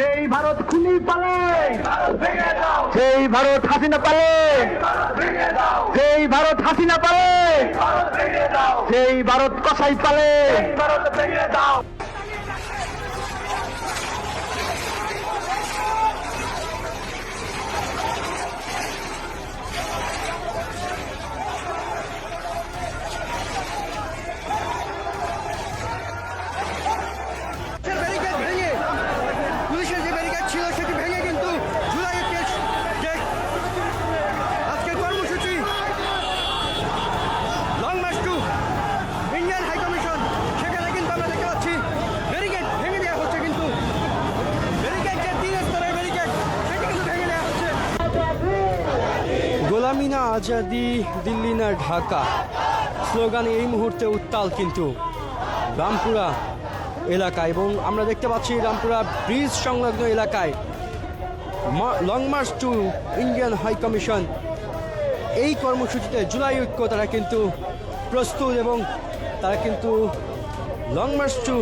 সেই ভারত খুনি পালে। সেই ভারত হাসিনা পালে। সেই ভারত হাসিনা পালে। সেই ভারত কসাই পালে। না আজাদি, দিল্লি না ঢাকা? স্লোগান এই মুহূর্তে উত্তাল কিন্তু রামপুরা এলাকা এবং আমরা দেখতে পাচ্ছি রামপুরা ব্রিজ সংলগ্ন এলাকায় long march to Indian high commission এই কর্মসূচিতে জুলাই ঐক্য, তারা কিন্তু প্রস্তুত এবং তারা কিন্তু লং মার্চ টু